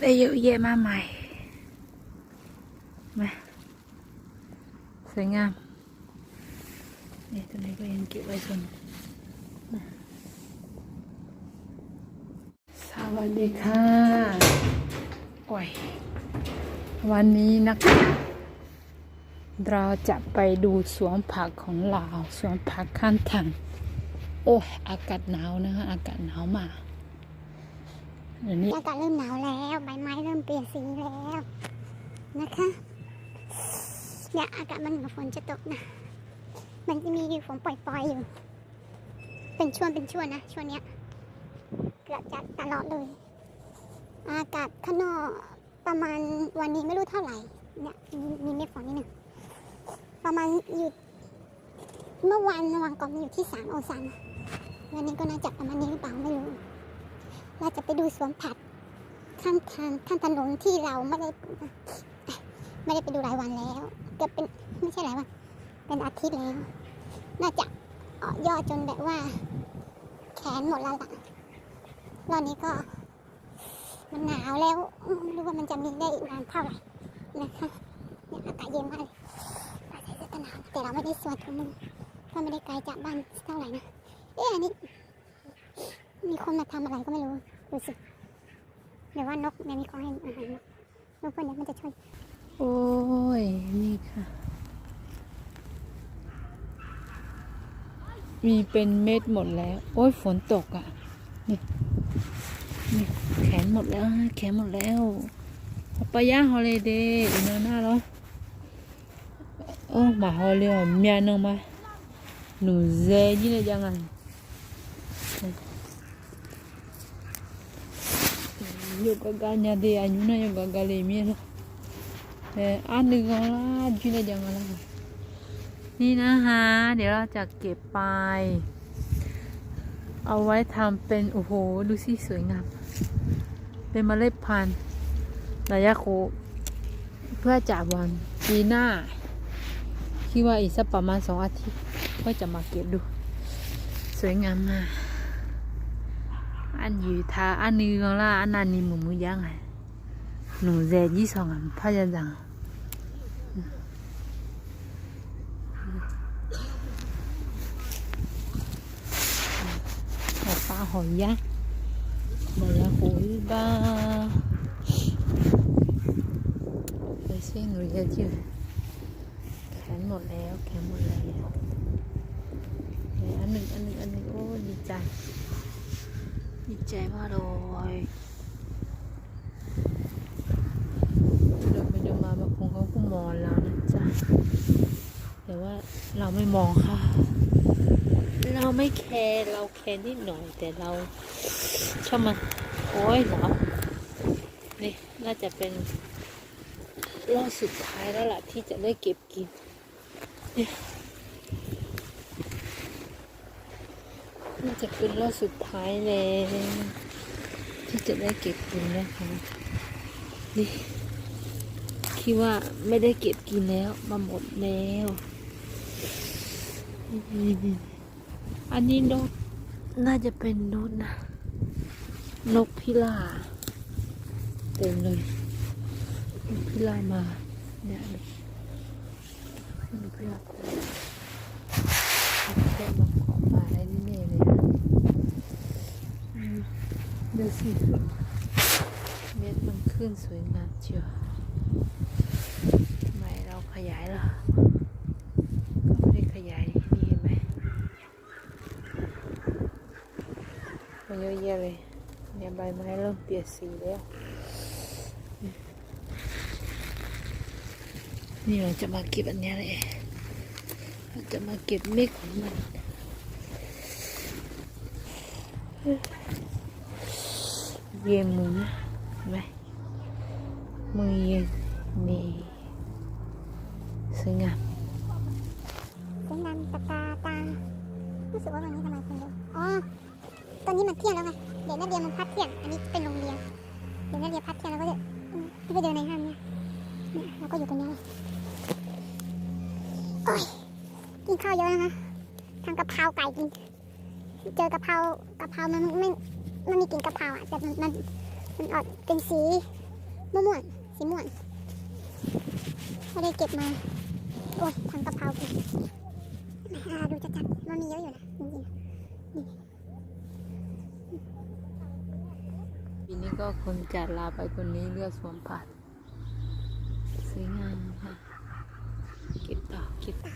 ได้เยอะแยะมากมายมาสวยงามนี่ตัวนี้ก็ยังเก็บไว้ส่วนสวัสดีค่ะโอ้ยวันนี้นะคะเราจะไปดูสวนผักของเราสวนผักข้างทางโอ้ยอากาศหนาวนะคะอากาศหนาวมาก อันนี้อากาศเริ่มหนาวแล้วใบไม้เริ่มเปลี่ยนสีแล้วนะคะเนี่ยอากาศมันฝนจะตกนะ มันจะมีฝนปล่อยๆอยู่ เป็นช่วงเป็นช่วงนะช่วงเนี้ยเกือบจะตลอดเลย อากาศข้างนอกประมาณวันนี้ไม่รู้เท่าไหร่เนี่ยมีมีเม็ดฝนนิดหนึ่งประมาณอยู่เมื่อวันวันก่อนอยู่ที่สามองศานวันนี้ก็น่าจะประมาณนี้หรือเปล่าไม่รู้ เราจะไปดูสวนผักข้างทางข้างถนนที่เราไม่ได้ไม่ได้ไปดูหลายวันแล้วเกือบเป็นไม่ใช่หลายวันเป็นอาทิตย์แล้ว น่าจะเอ่อย่อจนแบบว่า แขนหมดแล้วล่ะรอบนี้ก็ มันหนาวแล้วไม่รู้ว่ามันจะมีได้อีกนานเท่าไหร่นะคะเนี่ยอากาศเย็นมากเลยใส่เสื้อกันหนาวแต่เราไม่ได้สวมถุงมือเพราะไม่ได้ไกลจากบ้านเท่าไหร่นะเอ๊ะอันนี้ มีคนมาทำอะไรก็ไม่รู้ ดูสิเดี๋ยวว่านกเนี่ยมีของให้อาหารนกนกพวกนี้มันจะช่วย โอ้ย นี่ค่ะ มีเป็นเม็ดหมดแล้ว โอ้ย ฝนตกอะ นี่นี่แขนหมดแล้ว แขนหมดแล้วปะยาฮอลิเดย์อีนาน่าเหรอโอ้มาฮอลเลยอะเมียนึงมาหนูเซยี่เลยจังไง ยูกับกันเนี่ยเดียวอยู่นะอยู่กับกันเลยมียเนะเอออันหนึ่งของละจุดยังไงล่ะนี่นะคะ เดี๋ยวเราจะเก็บไป เอาไว้ทำเป็น โอ้โห ดูสิสวยงาม เป็นเมล็ดพันธุ์ระยะโค เพื่อจากวันปีหน้า คิดว่าอีกสักประมาณสองอาทิตย์ ก็จะมาเก็บดู สวยงามมาก อันอยู่ทาอันหนึงของละอันนั้นนี่หมูหมูย่างไงหนูแจยี่สองอะพ่อจะจังหัวปลาหอยยักษ์เดี๋ยวหอยบ้าไปเส้นหนูจะจืดแขนหมดแล้วแขนหมดแล้วเดี๋ยวอันหนึ่งอันหนึ่งอันหนึ่งโอ้ดีใจดีใจมากเลยเดินไปเดินมาบางคนเขาก็มองเรานะจ๊ะแต่ว่าเราไม่มองค่ะ เราไม่แคร์เราแคร์นิดหน่อย แต่เราชอบมันโอ้ยหนาวนี่น่าจะเป็นรอบสุดท้ายแล้วล่ะที่จะได้เก็บกินเนี่ย น่จะเป็นรอบสุดท้ายเลยที่จะได้เก็บกินนะคะ นี่คิดว่าไม่ได้เก็บกินแล้ว มาหมดแล้ว อันนี้นก น่าจะเป็นนกนะ นกพิราเต็มเลย นกพิรามาเนี่ยนกพิราบแค่มาเกาะป่าได้แน่ๆเลยอะอืมดู สิเม็ดมันขึ้นสวยงามเชียวทำไมเราขยายล่ะก็ไม่ได้ขยายนี่เห็นไหมมันเยอะแยะเลยเนี่ยใบไม้เริ่มเปลี่ยนสีแล้วนี่เราจะมาเก็บอันนี้เลยเราจะมาเก็บเม็ดของมัน เยมือนะเห็นไหมมือเย็นนี่สวยงามสวยงามตาตาตารู้สึกว่าวันนี้ทำไมคนเยอะอ๋อตอนนี้มันเที่ยงแล้วไงเดี๋ยวนักเรียนมันพักเที่ยงอันนี้เป็นโรงเรียนเดี๋ยวนักเรียนพักเที่ยงแล้วก็จะอืมไปเดินในห้างเนี่ยเนี่ยเราก็อยู่ตรงนี้เลยโอ้ยกินข้าวเยอะนะคะทำกะเพราไก่กิน เจอกะเพรากะเพรามันไม่ มันมีกลิ่นกะเพราอะแต่มันมันมันออกเป็นสีม่วงสีม่วงไม่ได้เก็บมา โอ้ยทำกะเพรากินอ่าดูจัดๆมันมีเยอะอยู่นะจริงปีนี้ก็คงจะลาไปคนนี้เลือกสวมผัดสวยงามค่ะ เก็บต่อเก็บต่อ